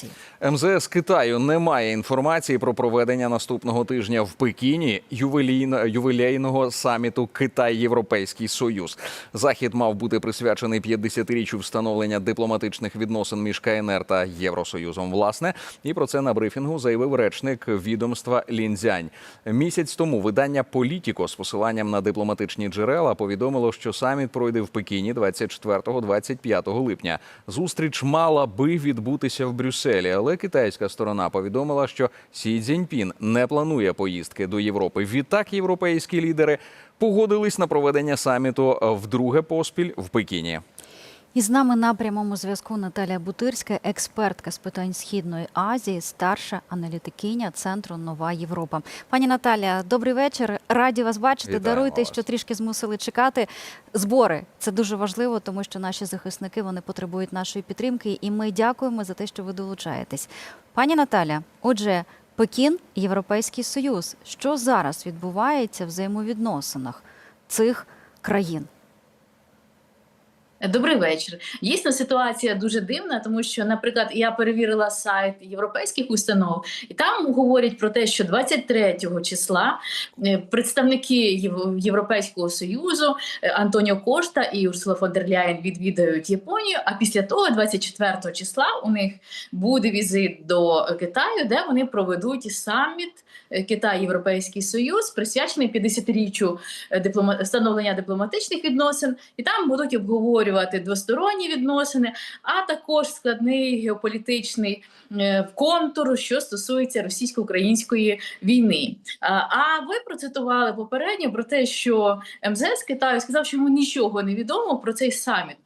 санкції. МЗС Китаю не має інформації про проведення наступного тижня в Пекіні ювелійно- ювілейного саміту Китай-Європейський Союз. Захід мав бути присвячений 50-річчю встановлення дипломатичних відносин між КНР та Євросоюзом. Власне, і про це на брифінгу заявив речник відомства Лінзянь. Місяць тому видання Політіко з посиланням на дипломатичні джерела повідомило, що саміт пройде в Пекіні 24-25 липня. Зустріч мала би відбутися в Брюсселі, але китайська сторона повідомила, що Сі Цзіньпін не планує поїздки до Європи. Відтак європейські лідери погодились на проведення саміту вдруге поспіль в Пекіні. І з нами на прямому зв'язку Наталія Бутирська, експертка з питань Східної Азії, старша аналітикиня центру Нова Європа. Пані Наталія, добрий вечір. Раді вас бачити. Вітаємо Даруйте, вас. що трішки змусили чекати. Збори це дуже важливо, тому що наші захисники вони потребують нашої підтримки, і ми дякуємо за те, що ви долучаєтесь. Пані Наталя, отже, Пекін, Європейський Союз. Що зараз відбувається в взаємовідносинах цих країн? Добрий вечір. Дійсно, ситуація дуже дивна, тому що, наприклад, я перевірила сайт європейських установ, і там говорять про те, що 23 числа е, представники Європейського союзу е, Антоніо Кошта і Урсула фон дер Ляєн відвідають Японію. А після того, 24 числа, у них буде візит до Китаю, де вони проведуть саміт е, Китай-Європейський Союз, присвячений 50-річчю е, встановлення дипломатичних відносин, і там будуть обговорювати двосторонні відносини, а також складний геополітичний е, контур, що стосується російсько-української війни. А, а ви процитували попередньо про те, що МЗС Китаю сказав, що йому нічого не відомо про цей саміт.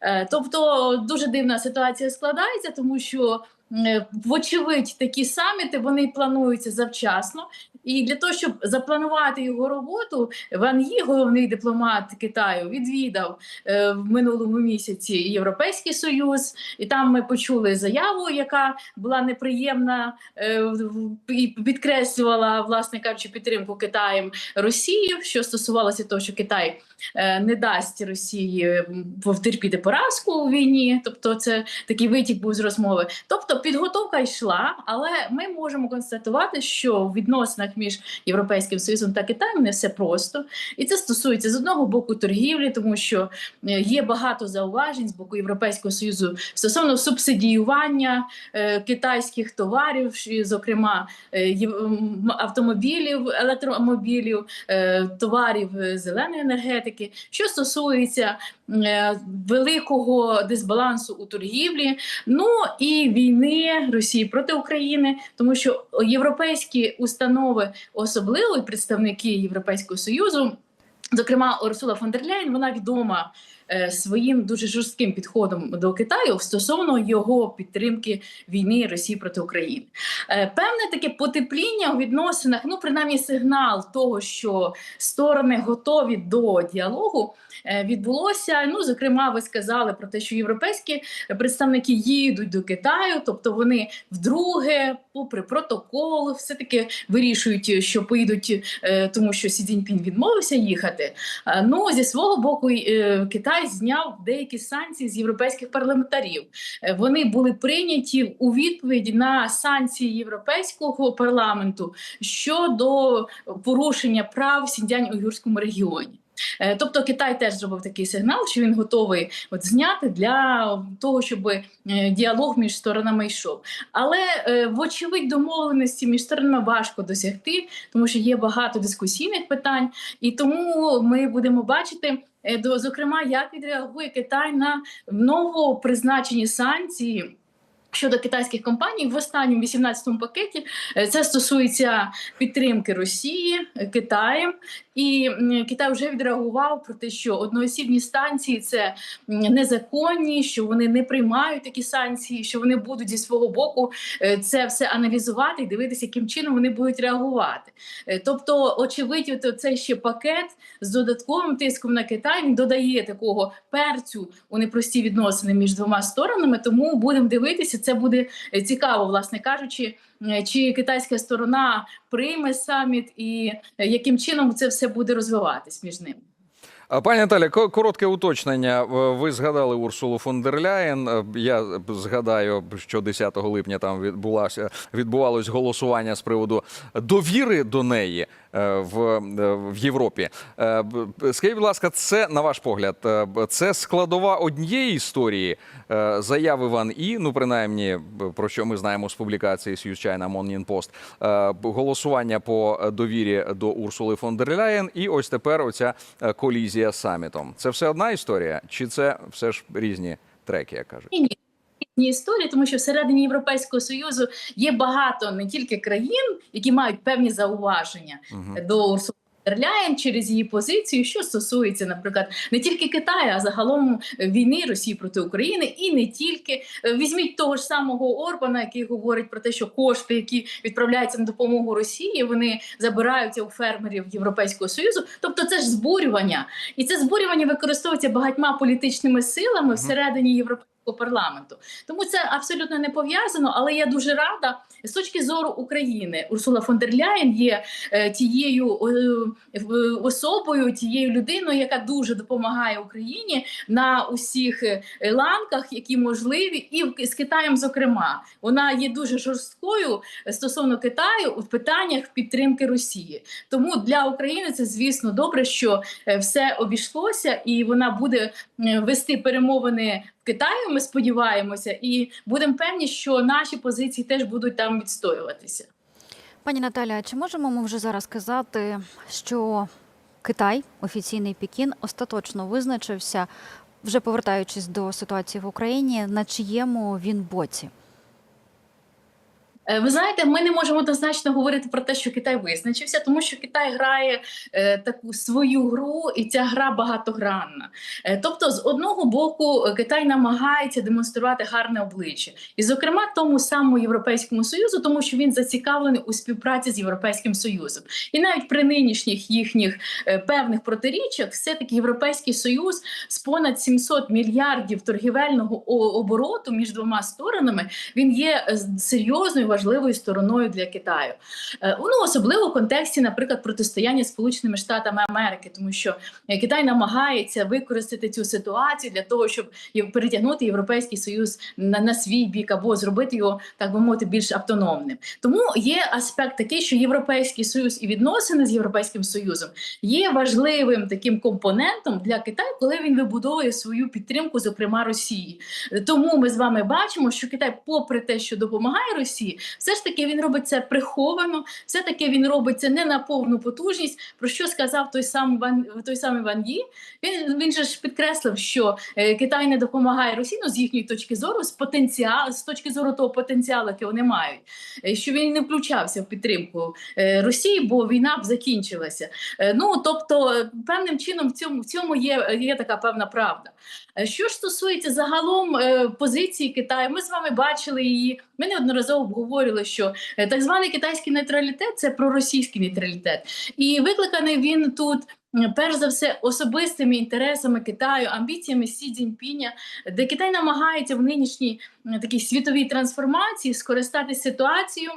Е, Тобто дуже дивна ситуація складається, тому що. е, Вочевидь, такі саміти вони плануються завчасно, і для того, щоб запланувати його роботу, Ван Ї, головний дипломат Китаю, відвідав е, в минулому місяці Європейський Союз, і там ми почули заяву, яка була неприємна е, і підкреслювала, власне кажучи, підтримку Китаєм Росії, що стосувалося того, що Китай е, не дасть Росії м, втерпіти поразку у війні. Тобто, це такий витік був з розмови. Тобто, підготовка йшла, але ми можемо констатувати, що в відносинах між Європейським Союзом та Китаєм не все просто. І це стосується з одного боку торгівлі, тому що е, є багато зауважень з боку Європейського союзу стосовно субсидіювання е, китайських товарів, зокрема е, автомобілів, електромобілів, товарів зеленої енергетики, що стосується великого дисбалансу у торгівлі, ну і війни Росії проти України, тому що європейські установи, особливо представники Європейського союзу. Зокрема, Урсула фон дер Ляєн, вона відома своїм дуже жорстким підходом до Китаю стосовно його підтримки війни Росії проти України. Е, певне таке потепління у відносинах, ну принаймні сигнал того, що сторони готові до діалогу, е, відбулося. Ну, зокрема, ви сказали про те, що європейські представники їдуть до Китаю, тобто вони вдруге, попри протокол, все таки вирішують, що поїдуть, е, тому що Сі Цзіньпін відмовився їхати. Е, Ну зі свого боку, е, Китай зняв деякі санкції з європейських парламентарів. Е, Вони були прийняті у відповідь на санкції європейського парламенту щодо порушення прав в у юрському регіоні. Е, Тобто Китай теж зробив такий сигнал, що він готовий от зняти для того, щоб е, діалог між сторонами йшов. Але е, вочевидь домовленості між сторонами важко досягти, тому що є багато дискусійних питань, і тому ми будемо бачити. зокрема, як відреагує Китай на новопризначені санкції щодо китайських компаній в останньому 18-му пакеті. Е, Це стосується підтримки Росії е, Китаєм, і Китай вже відреагував про те, що одноосібні станції це незаконні, що вони не приймають такі санкції, що вони будуть зі свого боку е, це все аналізувати і дивитися, яким чином вони будуть реагувати. Тобто, очевидно, то це ще пакет з додатковим тиском на Китай. Він додає такого перцю у непрості відносини між двома сторонами. Тому будемо дивитися. Це буде е, цікаво, власне кажучи, е, чи китайська сторона прийме саміт і е, яким чином це все буде розвиватись між ними. Пані Наталя, ко- коротке уточнення. Ви згадали Урсулу фон дер Ляєн. Е, Я згадаю, що 10 липня там відбулося відбувалось голосування з приводу довіри до неї е, в, е, в Європі. Скажіть, будь ласка, це на ваш погляд, це складова однієї історії заяви Ван І, ну принаймні про що ми знаємо з публікації Сьюз China Morning Post, голосування по довірі до Урсули фон дер Ляєн, і ось тепер оця колізія з самітом. Це все одна історія, чи це все ж різні треки, як кажуть? Ні, ні. Різні історії, тому що всередині Європейського союзу є багато не тільки країн, які мають певні зауваження угу. до Урсули Ляєн через її позицію, що стосується, наприклад, не тільки Китаю, а загалом війни Росії проти України, і не тільки. Візьміть того ж самого Орбана, який говорить про те, що кошти, які відправляються на допомогу Росії, вони забираються у фермерів Європейського союзу. Тобто, це ж збурювання, і це збурювання використовується багатьма політичними силами всередині європейського парламенту. Тому це абсолютно не пов'язано. Але я дуже рада з точки зору України. Урсула фон дер Ляєн є е, тією е, особою, тією людиною, яка дуже допомагає Україні на усіх е, ланках, які можливі, і з Китаєм, зокрема, вона є дуже жорсткою стосовно Китаю у питаннях підтримки Росії. Тому для України це звісно добре, що все обійшлося, і вона буде вести перемовини в Китаї. Ми сподіваємося, і будемо певні, що наші позиції теж будуть там відстоюватися. Пані Наталя, чи можемо ми вже зараз сказати, що Китай, офіційний Пекін, остаточно визначився, вже повертаючись до ситуації в Україні, на чиєму він боці? Е, Ви знаєте, ми не можемо однозначно говорити про те, що Китай визначився, тому що Китай грає е, таку свою гру, і ця гра багатогранна. Е, тобто, з одного боку, Китай намагається демонструвати гарне обличчя, і, зокрема, тому самому Європейському Союзу, тому що він зацікавлений у співпраці з Європейським Союзом. І навіть при нинішніх їхніх е, певних протиріччях, все-таки Європейський Союз з понад 700 мільярдів торгівельного обороту між двома сторонами він є е, серйозною важливою стороною для Китаю. Е, Ну особливо в контексті, наприклад, протистояння Сполученими Штатами Америки, тому що е, Китай намагається використати цю ситуацію для того, щоб перетягнути Європейський Союз на, на свій бік або зробити його, так би мовити, більш автономним. Тому є аспект такий, що Європейський Союз і відносини з Європейським Союзом є важливим таким компонентом для Китаю, коли він вибудовує свою підтримку, зокрема Росії. Тому ми з вами бачимо, що Китай, попри те, що допомагає Росії, все ж таки він робить це приховано, все таки він робить це не на повну потужність. Про що сказав той самий Ван той самий Ван Ї? Він він же ж підкреслив, що е, Китай не допомагає Росії ну, з їхньої точки зору, з потенціал, з точки зору того потенціалу, який вони мають, е, що він не включався в підтримку е, Росії, бо війна б закінчилася. Ну тобто, певним чином в цьому в цьому є, є така певна правда. Що ж стосується загалом позиції Китаю, ми з вами бачили її. Ми неодноразово обговорювали, що е, так званий китайський нейтралітет це проросійський нейтралітет, і викликаний він тут. Перш за все, особистими інтересами Китаю, амбіціями Сі Цзіньпіня, де Китай намагається в нинішній такій світовій трансформації скористатися ситуацією,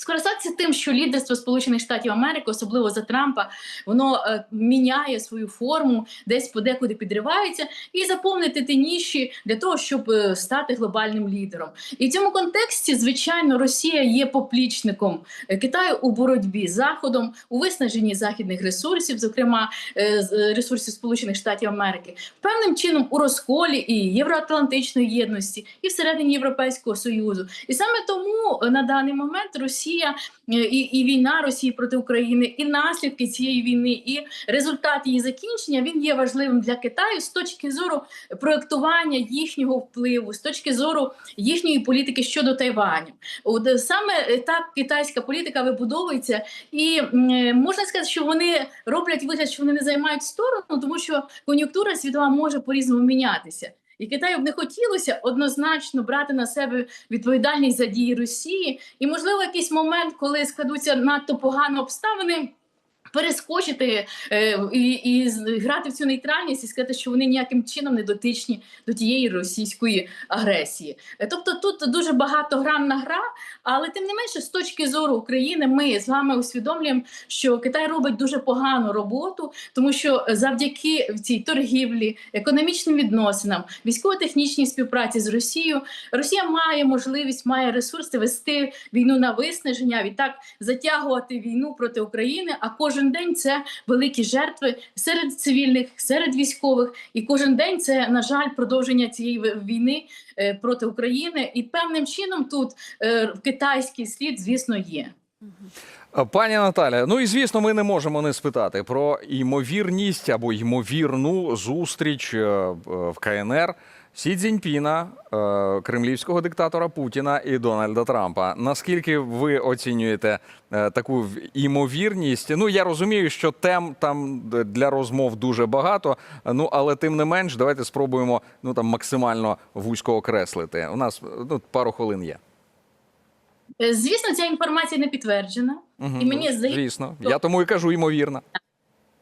скористатися тим, що лідерство Сполучених Штатів Америки, особливо за Трампа, воно е, міняє свою форму, десь подекуди підривається, і заповнити ті ніші для того, щоб е, стати глобальним лідером. І в цьому контексті, звичайно, Росія є поплічником е, Китаю у боротьбі з Заходом, у виснаженні західних ресурсів, зокрема е, е, ресурсів Сполучених Штатів Америки, певним чином у розколі і євроатлантичної єдності, і всередині Європейського союзу. І саме тому е, на даний момент Росія е, і, і війна Росії проти України, і наслідки цієї війни, і результат її закінчення він є важливим для Китаю з точки зору проектування їхнього впливу, з точки зору їхньої політики щодо Тайваню. От е, саме е, так китайська політика вибудовується, і можна сказати, що вони роблять вигляд, що вони не займають сторону, тому що кон'юнктура світова може по-різному мінятися. І Китаю б не хотілося однозначно брати на себе відповідальність за дії Росії, і можливо, якийсь момент, коли складуться надто погано обставини. Перескочити е, і, і грати в цю нейтральність і сказати, що вони ніяким чином не дотичні до тієї російської агресії. Е, Тобто тут дуже багатогранна гра, але тим не менше, з точки зору України, ми з вами усвідомлюємо, що Китай робить дуже погану роботу, тому що завдяки цій торгівлі, економічним відносинам, військово-технічній співпраці з Росією, Росія має можливість, має ресурси вести війну на виснаження, відтак затягувати війну проти України. А кожен день це великі жертви серед цивільних, серед військових, і кожен день це на жаль продовження цієї війни е, проти України. І певним чином тут е, китайський слід, звісно, є. Е, Пані Наталя, ну і звісно, ми не можемо не спитати про ймовірність або ймовірну зустріч е, в КНР Сі Цзіньпіна, е, кремлівського диктатора Путіна і Дональда Трампа. Наскільки ви оцінюєте таку ймовірність? Ну я розумію, що тем там для розмов дуже багато. Ну але тим не менш, давайте спробуємо ну там максимально вузько окреслити. У нас ну пару хвилин є. Е, Звісно, ця інформація не підтверджена, Мгм. і мені здається. Звісно, я тому і кажу ймовірно.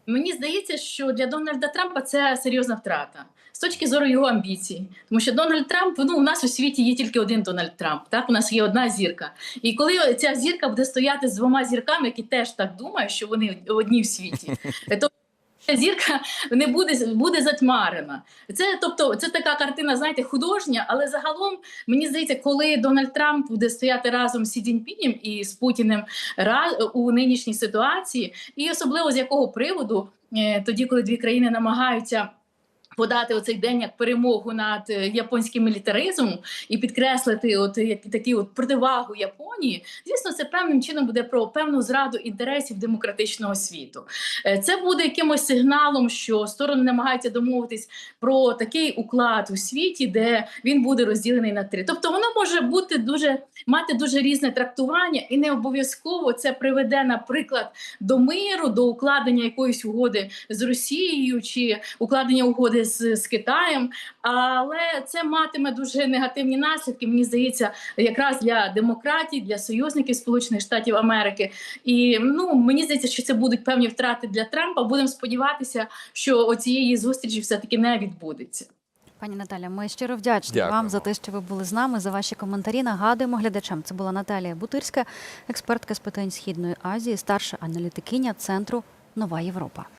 Мені здається, що для Дональда Трампа це серйозна втрата з точки зору його амбіцій. Тому що Дональд Трамп, ну у нас у світі є тільки один Дональд Трамп. Так, у нас є одна зірка. І коли ця зірка буде стояти з двома зірками, які теж так думають, що вони одні в світі, то зірка не буде буде затьмарена. Це тобто, це така картина, знаєте, художня, але загалом мені здається, коли Дональд Трамп буде стояти разом з Сі Цзіньпінем і з Путіним у нинішній ситуації, і особливо з якого приводу, е, тоді, коли дві країни намагаються. Подати оцей день як перемогу над е, японським мілітаризмом і підкреслити от як такі от противагу Японії. Звісно, це певним чином буде про певну зраду інтересів демократичного світу. Е, Це буде якимось сигналом, що сторони намагаються домовитись про такий уклад у світі, де він буде розділений на три. Тобто воно може бути дуже мати дуже різне трактування, і не обов'язково це приведе, наприклад, до миру, до укладення якоїсь угоди з Росією чи укладення угоди з, з Китаєм. Але це матиме дуже негативні наслідки. Мені здається, якраз для демократії, для союзників Сполучених Штатів Америки. І ну мені здається, що це будуть певні втрати для Трампа. Будемо сподіватися, що оцієї зустрічі все таки не відбудеться. Пані Наталя, ми щиро вдячні Дякуємо. вам за те, що ви були з нами, за ваші коментарі. Нагадуємо глядачам. Це була Наталія Бутирська, експертка з питань Східної Азії, старша аналітикиня центру Нова Європа.